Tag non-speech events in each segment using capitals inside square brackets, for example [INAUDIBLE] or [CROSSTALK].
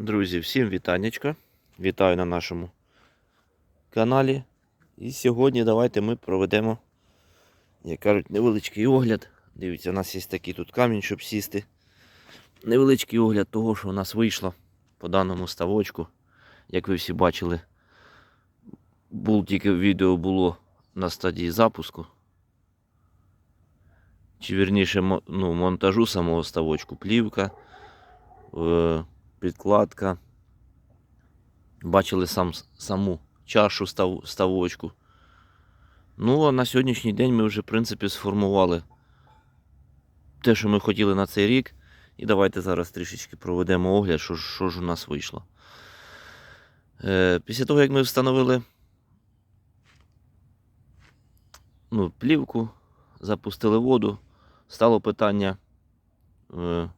Друзі, всім вітанечко. Вітаю на нашому каналі. І сьогодні давайте ми проведемо, як кажуть, невеличкий огляд. Дивіться, у нас є такий тут камінь, щоб сісти. Невеличкий огляд того, що у нас вийшло по даному ставочку. Як ви всі бачили, був тільки відео було на стадії запуску. Чи вірніше ну, монтажу самого ставочку, плівка. е, підкладка. Бачили сам, саму чашу став, ставочку. Ну, а на сьогоднішній день ми вже, в принципі, сформували те, що ми хотіли на цей рік. І давайте зараз трішечки проведемо огляд, що, що ж у нас вийшло. Е, після того, як ми встановили ну, плівку, запустили воду, стало питання. Е,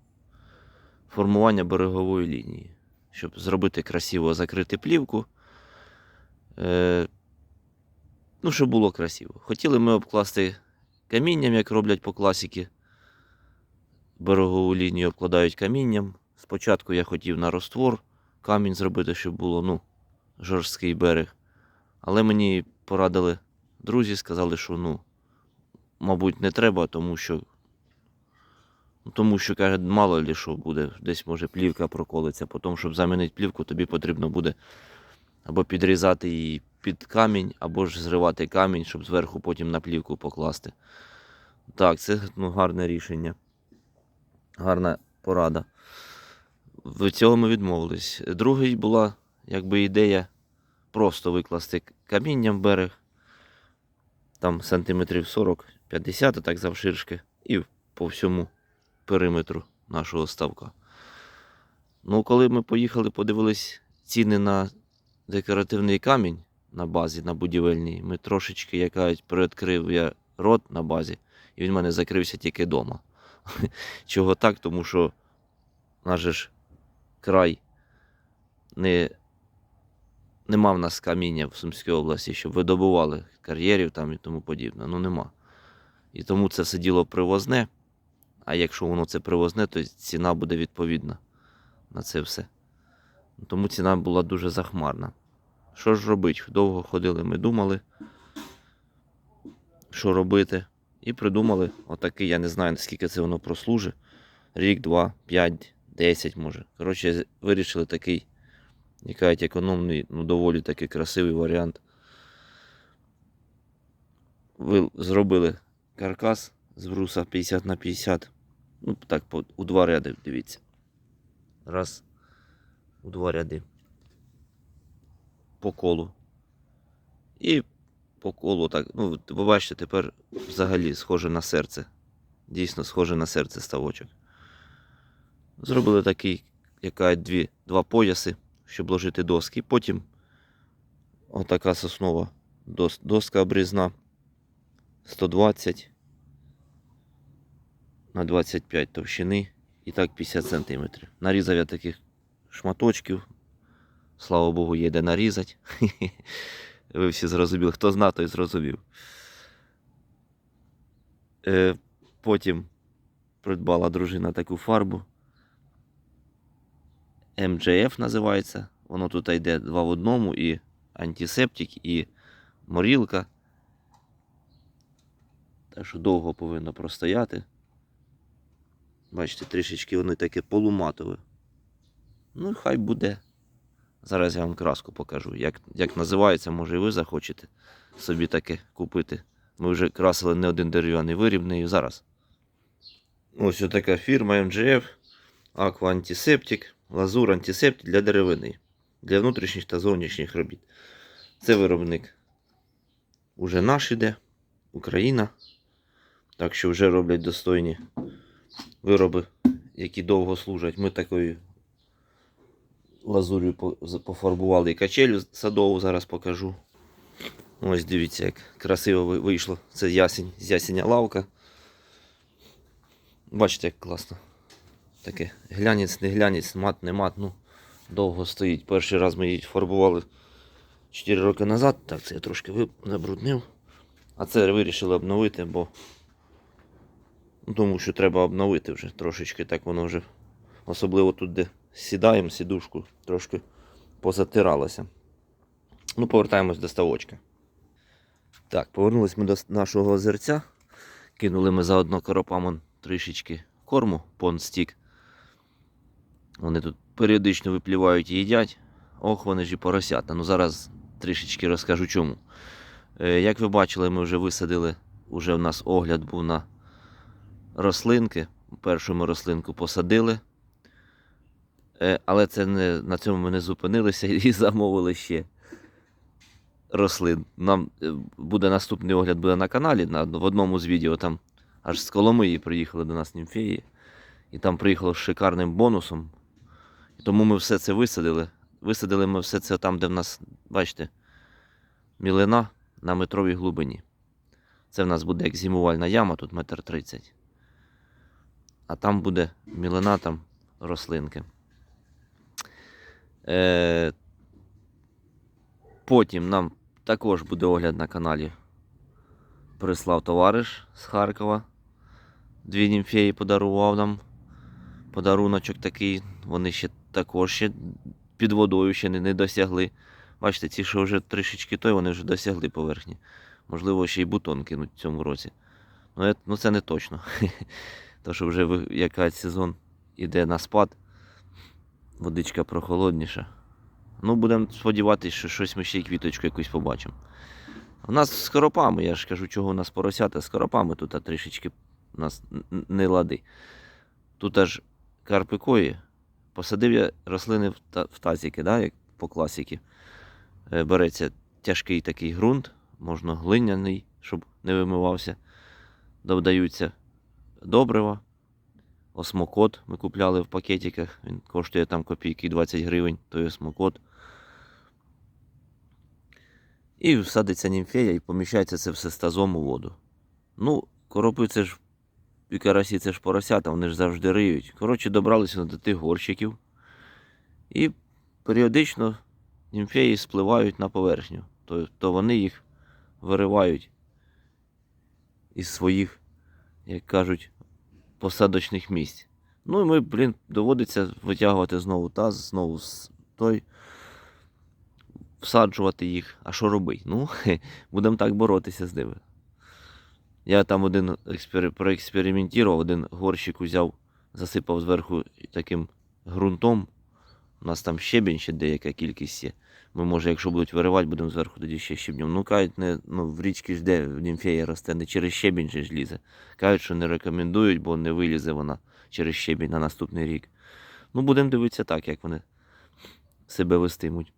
формування берегової лінії, щоб зробити красиво закрити плівку. Е, ну, щоб було красиво. Хотіли ми обкласти камінням, як роблять по класіки. Берегову лінію обкладають камінням. Спочатку я хотів на роствор камінь зробити, щоб було ну, жорсткий берег. Але мені порадили друзі, сказали, що ну, мабуть, не треба, тому що Тому що, каже, мало ли що буде, десь може плівка проколиться. Потім, щоб замінити плівку, тобі потрібно буде або підрізати її під камінь, або ж зривати камінь, щоб зверху потім на плівку покласти. Так, це ну, гарне рішення. Гарна порада. Від цього ми відмовились. Другий була якби ідея просто викласти камінням берег. Там сантиметрів 40-50, так завширшки, і по всьому периметру нашого ставка. Ну, коли ми поїхали, подивились ціни на декоративний камінь на базі, на будівельній, ми трошечки, як кажуть, приоткрив я рот на базі, і він в мене закрився тільки вдома. [LAUGHS] Чого так? Тому що наш ж край не, нема в нас каміння в Сумській області, щоб видобували кар'єрів там і тому подібне. Ну нема. І тому це все діло привозне. А якщо воно це привозне, то ціна буде відповідна на це все. Тому ціна була дуже захмарна. Що ж робити? Довго ходили, ми думали, що робити. І придумали отакий, я не знаю, наскільки це воно прослужить. Рік, два, п'ять, десять може. Коротше, вирішили такий, як кажуть, економний, ну доволі такий красивий варіант. Ви зробили каркас з бруса 50 на 50. Ну, так, по, у два ряди, дивіться. Раз. У два ряди. По колу. І по колу так. Ну, ви бачите, тепер взагалі схоже на серце. Дійсно схоже на серце ставочок. Зробили такий, яка дві, два пояси, щоб ложити доски. Потім отака соснова дос, доска обрізна 120 на 25 товщини і так 50 см. Нарізав я таких шматочків. Слава Богу, є де нарізати. [LAUGHS] Ви всі зрозуміли. Хто зна, той зрозумів. Е, потім придбала дружина таку фарбу. MJF називається. Воно тут йде два в одному, і антисептик, і морілка. Так що довго повинно простояти. Бачите, трішечки вони таке полуматове. Ну, і хай буде. Зараз я вам краску покажу. Як, як називається, може і ви захочете собі таке купити. Ми вже красили не один дерев'яний виріб нею зараз. Ось така фірма MGF. Aqua Antiseptic, лазур антисептик для деревини. Для внутрішніх та зовнішніх робіт. Це виробник уже наш іде, Україна. Так що вже роблять достойні вироби, які довго служать. Ми такою лазур'ю пофарбували і качелю садову, зараз покажу. Ось дивіться, як красиво вийшло. Це ясень, з ясеня лавка. Бачите, як класно. Таке глянець, не глянець, мат, не мат. Ну, довго стоїть. Перший раз ми її фарбували 4 роки назад. Так, це я трошки забруднив. А це вирішили обновити, бо Тому що треба обновити вже трошечки, так воно вже. Особливо тут, де сідаємо, сідушку трошки позатиралася. Ну, повертаємось до ставочка. Так, повернулись ми до нашого озерця. Кинули ми заодно коропам он трішечки корму, понстік. Вони тут періодично виплівають і їдять. Ох, вони ж і поросята. Ну зараз трішечки розкажу чому. Е, Як ви бачили, ми вже висадили, уже в нас огляд був на рослинки. Першу ми рослинку посадили. Е, Але це не, на цьому ми не зупинилися і [LAUGHS] замовили ще рослин. Нам е, буде наступний огляд буде на каналі. На, в одному з відео там аж з Коломиї приїхали до нас німфеї. І там приїхало з шикарним бонусом. І тому ми все це висадили. Висадили ми все це там, де в нас, бачите, мілина на метровій глибині. Це в нас буде як зимувальна яма, тут метр тридцять. А там буде мілина, там рослинки. Е, потім нам також буде огляд на каналі. Прислав товариш з Харкова. Дві німфеї подарував нам подаруночок такий. Вони ще також ще під водою ще не, не досягли. Бачите, ці, що вже трішечки той, вони вже досягли поверхні. Можливо, ще й бутон кинуть в цьому році. Ну, ну це не точно. [LAUGHS] То, що вже якась сезон іде на спад, водичка прохолодніша. Ну, будемо сподіватися, що щось ми ще й квіточку якусь побачимо. У нас з коропами, я ж кажу, чого у нас поросята, з коропами тут трішечки у нас не лади. Тут аж карпикої. Посадив я рослини в тазики, да, як по класіки. Е, Береться тяжкий такий ґрунт, можна глиняний, щоб не вимивався. Додаються добрива. Осмокот ми купляли в пакетиках. Він коштує там копійки 20 гривень, той осмокот. І всадиться німфея і поміщається це все стазом у воду. Ну, коропи це ж і карасі це ж поросята, вони ж завжди риють. Коротше, добралися до тих горщиків. І періодично німфеї спливають на поверхню. То, то вони їх виривають із своїх, як кажуть, посадочних місць. Ну і ми, блін, доводиться витягувати знову таз, знову той, всаджувати їх. А що робити? Ну, будемо так боротися з ними. Я там один експер... проекспериментував, один горщик узяв, засипав зверху таким ґрунтом. У нас там щебінь ще деяка кількість є. Ми, може, якщо будуть виривати, будемо зверху тоді ще щебнем. Ну, кажуть, не, ну, в річці ж де німфея росте, не через щебінь же ж лізе. Кажуть, що не рекомендують, бо не вилізе вона через щебінь на наступний рік. Ну, будемо дивитися так, як вони себе вестимуть.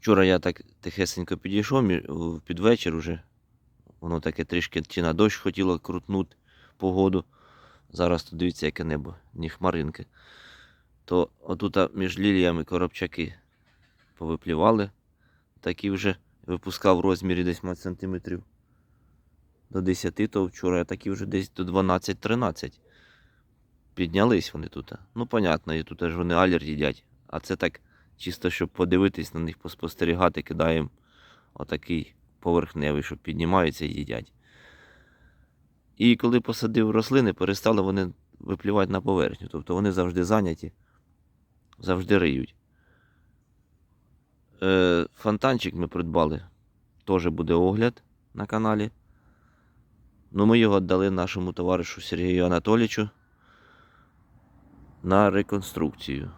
Вчора я так тихесенько підійшов під вечір уже. Воно таке трішки чи на дощ хотіло крутнути погоду. Зараз тут дивіться, яке небо, ні хмаринки. То отут між ліліями коробчаки повиплівали. Такі вже випускав в розмірі десь мать сантиметрів до 10, то вчора такі вже десь до 12-13. Піднялись вони тут. Ну, понятно, і тут ж вони алір їдять. А це так чисто, щоб подивитись на них, поспостерігати, кидаємо отакий поверхневий, щоб піднімаються і їдять. І коли посадив рослини, перестали вони виплівати на поверхню. Тобто вони завжди зайняті, завжди риють. Е, фонтанчик ми придбали. Теж буде огляд на каналі. Ну, ми його віддали нашому товаришу Сергію Анатолійовичу на реконструкцію.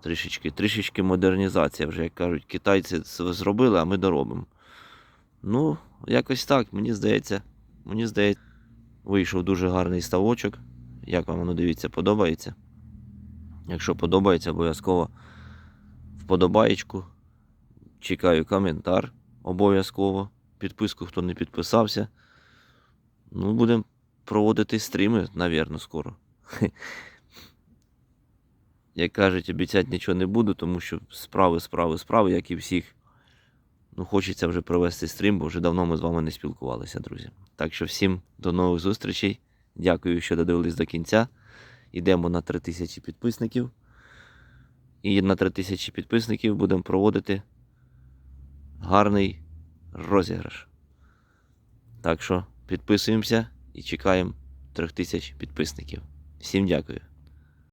Трішечки, трішечки модернізація, вже як кажуть, китайці це зробили, а ми доробимо. Ну, якось так, мені здається, мені здається, вийшов дуже гарний ставочок. Як вам воно дивіться, подобається? Якщо подобається, обов'язково вподобаєчку. Чекаю коментар обов'язково. Підписку, хто не підписався. Ну, будемо проводити стріми, навірно, скоро. [LAUGHS] Як кажуть, обіцяти нічого не буду, тому що справи, справи, справи, як і всіх. Ну, хочеться вже провести стрім, бо вже давно ми з вами не спілкувалися, друзі. Так що всім до нових зустрічей. Дякую, що додивились до кінця. Йдемо на 3000 підписників. І на 3000 підписників будемо проводити гарний розіграш. Так що підписуємося і чекаємо 3000 підписників. Всім дякую.